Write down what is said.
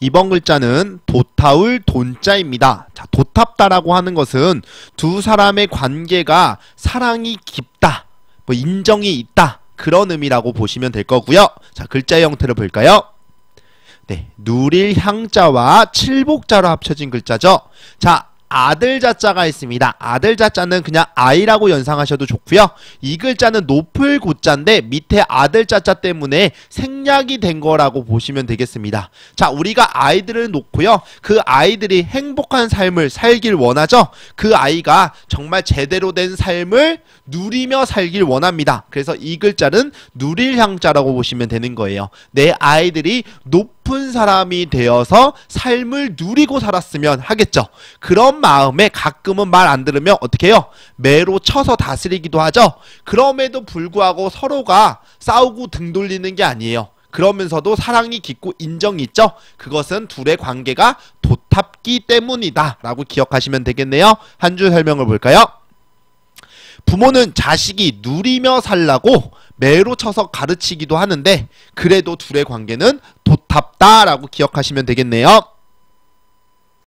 이번 글자는 도타울 돈자입니다. 자, 도탑다라고 하는 것은 두 사람의 관계가 사랑이 깊다, 뭐 인정이 있다 그런 의미라고 보시면 될 거고요. 자, 글자의 형태를 볼까요? 네, 누릴 향자와 칠복자로 합쳐진 글자죠. 자, 아들 자자가 있습니다. 아들 자자는 그냥 아이라고 연상하셔도 좋고요. 이 글자는 높을 고자인데 밑에 아들 자자 때문에 생략이 된 거라고 보시면 되겠습니다. 자, 우리가 아이들을 놓고요. 그 아이들이 행복한 삶을 살길 원하죠. 그 아이가 정말 제대로 된 삶을 누리며 살길 원합니다. 그래서 이 글자는 누릴 향자라고 보시면 되는 거예요. 내 아이들이 높 은 사람이 되어서 삶을 누리고 살았으면 하겠죠. 그런 마음에 가끔은 말 안 들으면 어떻게 해요? 매로 쳐서 다스리기도 하죠. 그럼에도 불구하고 서로가 싸우고 등 돌리는 게 아니에요. 그러면서도 사랑이 깊고 인정이 있죠. 그것은 둘의 관계가 도탑기 때문이다. 라고 기억하시면 되겠네요. 한 줄 설명을 볼까요? 부모는 자식이 누리며 살라고 매로 쳐서 가르치기도 하는데 그래도 둘의 관계는 도탑다라고 기억하시면 되겠네요.